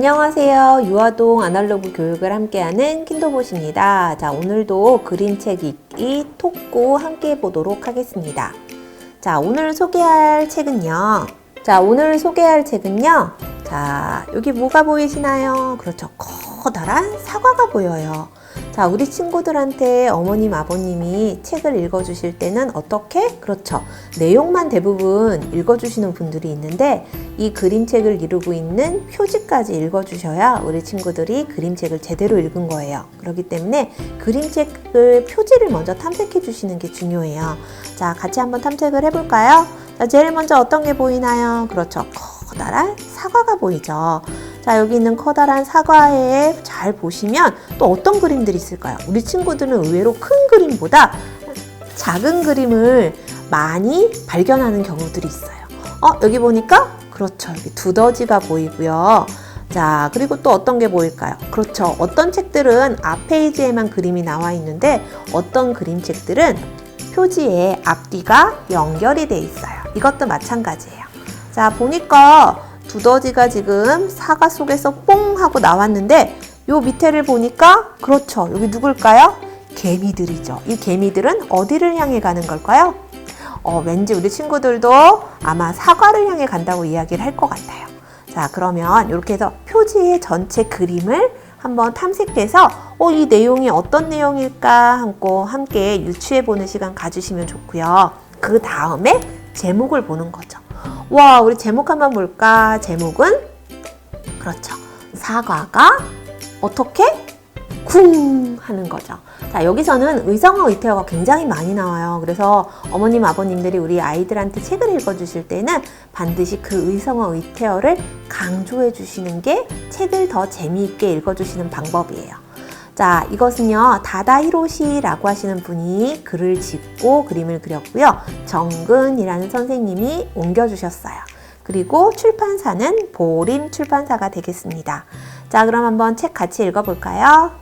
안녕하세요. 유아동 아날로그 교육을 함께하는 킨도봇입니다. 자, 오늘도 그림책 읽기 톡구 함께 보도록 하겠습니다. 자, 오늘 소개할 책은요. 자, 오늘 소개할 책은요. 자, 여기 뭐가 보이시나요? 그렇죠. 커다란 사과가 보여요. 자, 우리 친구들한테 어머님, 아버님이 책을 읽어주실 때는 어떻게? 그렇죠. 내용만 대부분 읽어주시는 분들이 있는데 이 그림책을 이루고 있는 표지까지 읽어주셔야 우리 친구들이 그림책을 제대로 읽은 거예요. 그렇기 때문에 그림책을 표지를 먼저 탐색해 주시는 게 중요해요. 자, 같이 한번 탐색을 해볼까요? 자, 제일 먼저 어떤 게 보이나요? 그렇죠. 커다란 사과가 보이죠. 자, 여기 있는 커다란 사과에 잘 보시면 또 어떤 그림들이 있을까요? 우리 친구들은 의외로 큰 그림보다 작은 그림을 많이 발견하는 경우들이 있어요. 어, 여기 보니까 그렇죠. 여기 두더지가 보이고요. 자, 그리고 또 어떤 게 보일까요? 그렇죠. 어떤 책들은 앞 페이지에만 그림이 나와 있는데 어떤 그림책들은 표지에 앞뒤가 연결이 돼 있어요. 이것도 마찬가지예요. 자, 보니까 두더지가 지금 사과 속에서 뽕 하고 나왔는데 요 밑에를 보니까 그렇죠. 여기 누굴까요? 개미들이죠. 이 개미들은 어디를 향해 가는 걸까요? 어, 왠지 우리 친구들도 아마 사과를 향해 간다고 이야기를 할 것 같아요. 자, 그러면 이렇게 해서 표지의 전체 그림을 한번 탐색해서 어, 이 내용이 어떤 내용일까 하고 함께 유추해 보는 시간 가지시면 좋고요. 그 다음에 제목을 보는 거죠. 와, 우리 제목 한번 볼까? 제목은 그렇죠. 사과가 어떻게 쿵 하는 거죠. 자, 여기서는 의성어 의태어가 굉장히 많이 나와요. 그래서 어머님, 아버님들이 우리 아이들한테 책을 읽어주실 때는 반드시 그 의성어 의태어를 강조해 주시는 게 책을 더 재미있게 읽어주시는 방법이에요. 자, 이것은요, 다다 히로시라고 하시는 분이 글을 짓고 그림을 그렸고요. 정근이라는 선생님이 옮겨주셨어요. 그리고 출판사는 보림 출판사가 되겠습니다. 자, 그럼 한번 책 같이 읽어볼까요?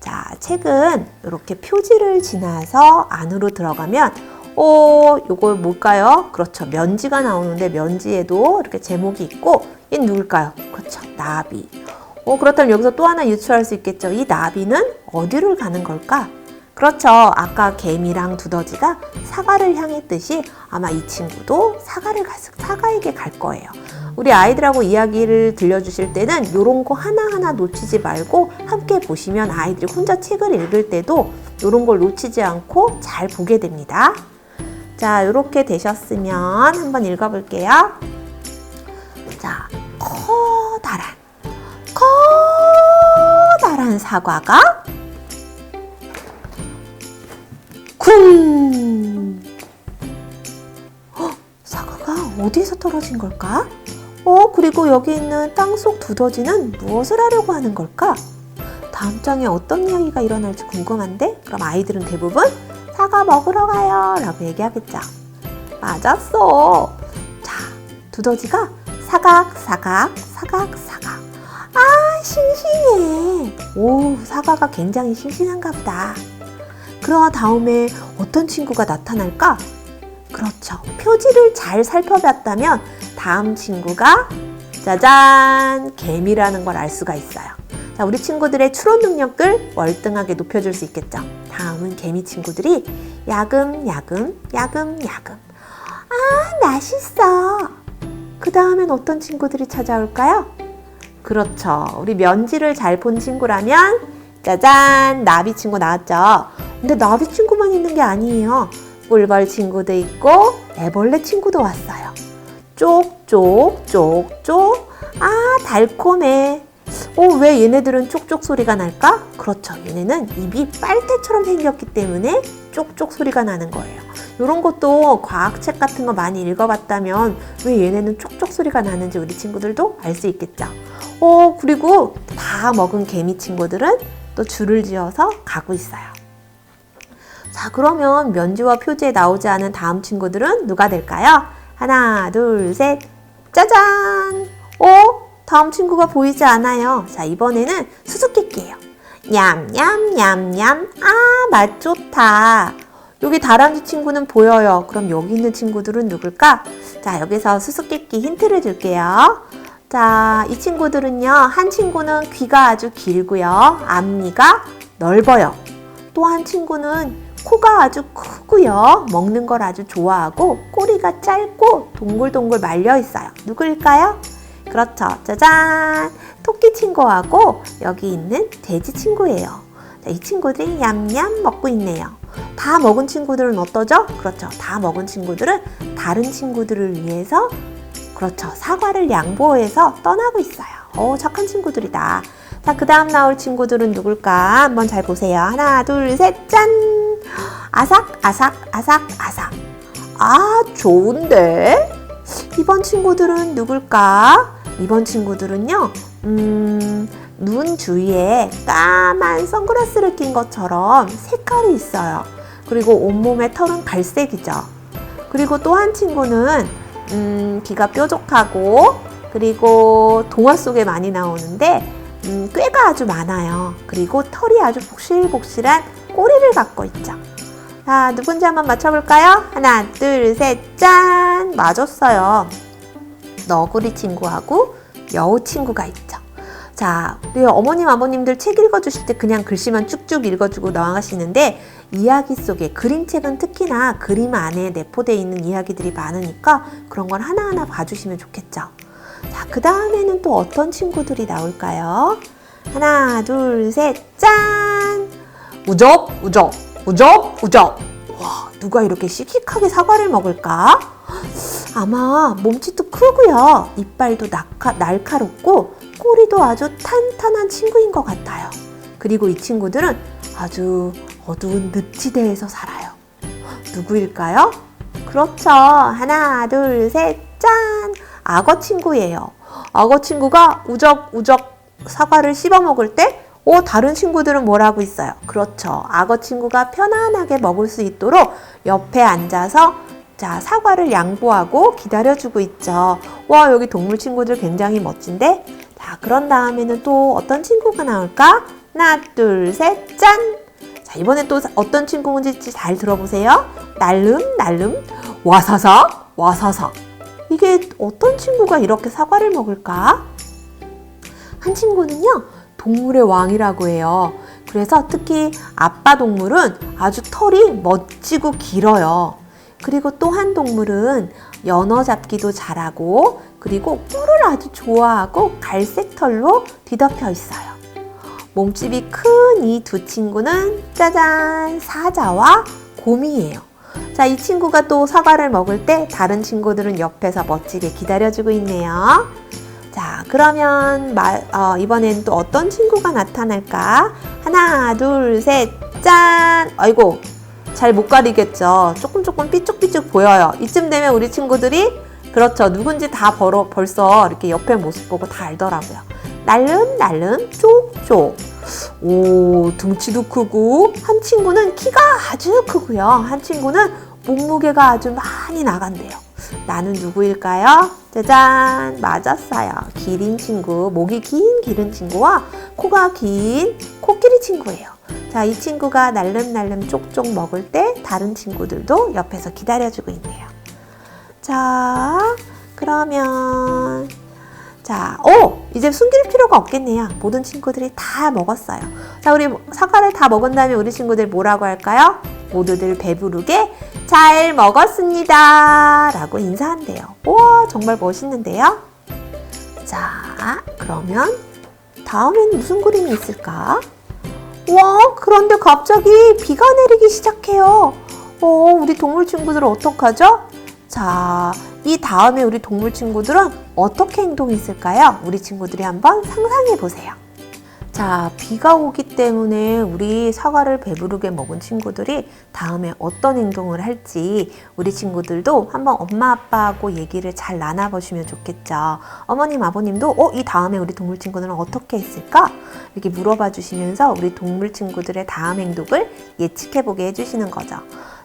자, 책은 이렇게 표지를 지나서 안으로 들어가면 어, 요걸 뭘까요? 그렇죠. 면지가 나오는데 면지에도 이렇게 제목이 있고 얘는 누굴까요? 그렇죠. 나비. 어, 그렇다면 여기서 또 하나 유추할 수 있겠죠. 이 나비는 어디를 가는 걸까? 그렇죠. 아까 개미랑 두더지가 사과를 향했듯이 아마 이 친구도 사과를 가, 사과에게 갈 거예요. 우리 아이들하고 이야기를 들려주실 때는 이런 거 하나하나 놓치지 말고 함께 보시면 아이들이 혼자 책을 읽을 때도 이런 걸 놓치지 않고 잘 보게 됩니다. 자, 이렇게 되셨으면 한번 읽어볼게요. 자, 커다란, 커다란 사과가 쿵! 헉, 사과가 어디에서 떨어진 걸까? 어, 그리고 여기 있는 땅속 두더지는 무엇을 하려고 하는 걸까? 다음 장에 어떤 이야기가 일어날지 궁금한데? 그럼 아이들은 대부분 사과 먹으러 가요 라고 얘기하겠죠. 맞았어. 자, 두더지가 사각, 사각, 사각, 사각. 아, 싱싱해. 오, 사과가 굉장히 싱싱한가 보다. 그러나 다음에 어떤 친구가 나타날까? 그렇죠. 표지를 잘 살펴봤다면 다음 친구가 짜잔! 개미라는 걸 알 수가 있어요. 자, 우리 친구들의 추론 능력을 월등하게 높여줄 수 있겠죠. 다음은 개미 친구들이 야금야금, 야금야금. 아, 맛있어. 그 다음엔 어떤 친구들이 찾아올까요? 그렇죠. 우리 면지를 잘 본 친구라면 짜잔! 나비 친구 나왔죠. 근데 나비 친구만 있는 게 아니에요. 꿀벌 친구도 있고 애벌레 친구도 왔어요. 쪽쪽 쪽쪽 아 달콤해. 어, 왜 얘네들은 쪽쪽 소리가 날까? 그렇죠. 얘네는 입이 빨대처럼 생겼기 때문에 쪽쪽 소리가 나는 거예요. 이런 것도 과학책 같은 거 많이 읽어봤다면 왜 얘네는 쪽쪽 소리가 나는지 우리 친구들도 알 수 있겠죠. 어, 그리고 다 먹은 개미 친구들은 또 줄을 지어서 가고 있어요. 자, 그러면 면지와 표지에 나오지 않은 다음 친구들은 누가 될까요? 하나, 둘, 셋. 짜잔! 어? 다음 친구가 보이지 않아요. 자, 이번에는 수수께끼예요. 냠냠냠냠. 아, 맛 좋다. 여기 다람쥐 친구는 보여요. 그럼 여기 있는 친구들은 누굴까? 자, 여기서 수수께끼 힌트를 줄게요. 자, 이 친구들은요, 한 친구는 귀가 아주 길고요, 앞니가 넓어요. 또 한 친구는 코가 아주 크고요, 먹는 걸 아주 좋아하고, 꼬리가 짧고 동글동글 말려 있어요. 누구일까요? 그렇죠. 짜잔! 토끼 친구하고 여기 있는 돼지 친구예요. 자, 이 친구들이 얌얌 먹고 있네요. 다 먹은 친구들은 어떠죠? 그렇죠. 다 먹은 친구들은 다른 친구들을 위해서 그렇죠. 사과를 양보해서 떠나고 있어요. 오, 착한 친구들이다. 자, 그 다음 나올 친구들은 누굴까? 한번 잘 보세요. 하나, 둘, 셋, 짠! 아삭, 아삭, 아삭, 아삭. 아, 좋은데? 이번 친구들은 누굴까? 이번 친구들은요, 음, 눈 주위에 까만 선글라스를 낀 것처럼 색깔이 있어요. 그리고 온몸의 털은 갈색이죠. 그리고 또 한 친구는 음, 귀가 뾰족하고 그리고 동화 속에 많이 나오는데 음, 꾀가 아주 많아요. 그리고 털이 아주 복실복실한 꼬리를 갖고 있죠. 자, 누군지 한번 맞춰볼까요? 하나, 둘, 셋, 짠! 맞았어요. 너구리 친구하고 여우 친구가 있죠. 자, 우리 어머님, 아버님들 책 읽어주실 때 그냥 글씨만 쭉쭉 읽어주고 나가시는데 이야기 속에 그림책은 특히나 그림 안에 내포되어 있는 이야기들이 많으니까 그런 걸 하나하나 봐주시면 좋겠죠. 자, 그 다음에는 또 어떤 친구들이 나올까요? 하나, 둘, 셋, 짠! 우접, 우접, 우접, 우접. 와, 누가 이렇게 씩씩하게 사과를 먹을까? 아마 몸집도 크고요. 이빨도 낙하, 날카롭고 꼬리도 아주 탄탄한 친구인 것 같아요. 그리고 이 친구들은 아주 어두운 늪지대에서 살아요. 누구일까요? 그렇죠. 하나, 둘, 셋, 짠! 악어 친구예요. 악어 친구가 우적우적 사과를 씹어 먹을 때, 오, 다른 친구들은 뭘 하고 있어요? 그렇죠. 악어 친구가 편안하게 먹을 수 있도록 옆에 앉아서 자, 사과를 양보하고 기다려주고 있죠. 와, 여기 동물 친구들 굉장히 멋진데? 자, 그런 다음에는 또 어떤 친구가 나올까? 하나, 둘, 셋, 짠! 자, 이번엔 또 어떤 친구인지 잘 들어보세요. 날름, 날름, 와사사, 와사사. 이게 어떤 친구가 이렇게 사과를 먹을까? 한 친구는요, 동물의 왕이라고 해요. 그래서 특히 아빠 동물은 아주 털이 멋지고 길어요. 그리고 또한 동물은 연어 잡기도 잘하고 그리고 꿀을 아주 좋아하고 갈색 털로 뒤덮여 있어요. 몸집이 큰 이 두 친구는 짜잔 사자와 곰이에요. 자, 이 친구가 또 사과를 먹을 때 다른 친구들은 옆에서 멋지게 기다려주고 있네요. 자, 그러면 마, 어, 이번엔 또 어떤 친구가 나타날까? 하나, 둘, 셋, 짠! 아이고, 잘 못 가리겠죠. 조금 조금 삐쭉삐쭉 보여요. 이쯤 되면 우리 친구들이 그렇죠. 누군지 다 벌어, 벌써 이렇게 옆에 모습 보고 다 알더라고요. 날름 날름 쪽쪽. 오 등치도 크고 한 친구는 키가 아주 크고요. 한 친구는 몸무게가 아주 많이 나간대요. 나는 누구일까요? 짜잔 맞았어요. 기린 친구 목이 긴 기린 친구와 코가 긴 코끼리 친구예요. 자, 이 친구가 날름날름 쪽쪽 먹을 때 다른 친구들도 옆에서 기다려주고 있네요. 자, 그러면 자, 오! 이제 숨길 필요가 없겠네요. 모든 친구들이 다 먹었어요. 자, 우리 사과를 다 먹은 다음에 우리 친구들 뭐라고 할까요? 모두들 배부르게 잘 먹었습니다. 라고 인사한대요. 우와, 정말 멋있는데요? 자, 그러면 다음엔 무슨 그림이 있을까? 와, 그런데 갑자기 비가 내리기 시작해요. 어, 우리 동물 친구들 어떡하죠? 자, 이 다음에 우리 동물 친구들은 어떻게 행동했을까요? 우리 친구들이 한번 상상해 보세요. 자, 비가 오기 때문에 우리 사과를 배부르게 먹은 친구들이 다음에 어떤 행동을 할지 우리 친구들도 한번 엄마 아빠하고 얘기를 잘 나눠보시면 좋겠죠. 어머님, 아버님도 어, 이 다음에 우리 동물 친구들은 어떻게 했을까? 이렇게 물어봐 주시면서 우리 동물 친구들의 다음 행동을 예측해 보게 해주시는 거죠.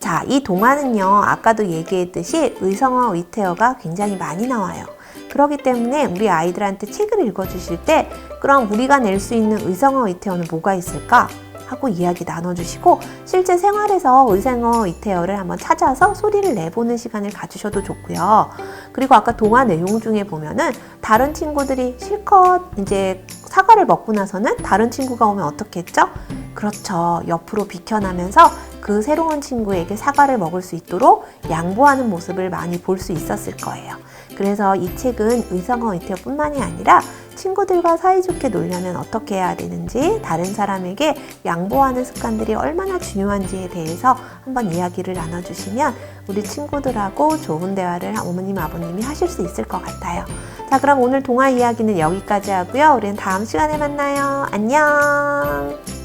자, 이 동화는요, 아까도 얘기했듯이 의성어, 의태어가 굉장히 많이 나와요. 그렇기 때문에 우리 아이들한테 책을 읽어주실 때 그럼 우리가 낼 수 있는 의성어, 의태어는 뭐가 있을까? 하고 이야기 나눠주시고 실제 생활에서 의생어 이태어를 한번 찾아서 소리를 내보는 시간을 가지셔도 좋고요. 그리고 아까 동화 내용 중에 보면은 다른 친구들이 실컷 이제 사과를 먹고 나서는 다른 친구가 오면 어떻게 했죠? 그렇죠. 옆으로 비켜나면서 그 새로운 친구에게 사과를 먹을 수 있도록 양보하는 모습을 많이 볼 수 있었을 거예요. 그래서 이 책은 의성어 이태어뿐만이 아니라 친구들과 사이좋게 놀려면 어떻게 해야 되는지 다른 사람에게 양보하는 습관들이 얼마나 중요한지에 대해서 한번 이야기를 나눠주시면 우리 친구들하고 좋은 대화를 어머님 아버님이 하실 수 있을 것 같아요. 자 그럼 오늘 동화 이야기는 여기까지 하고요. 우리는 다음 시간에 만나요. 안녕.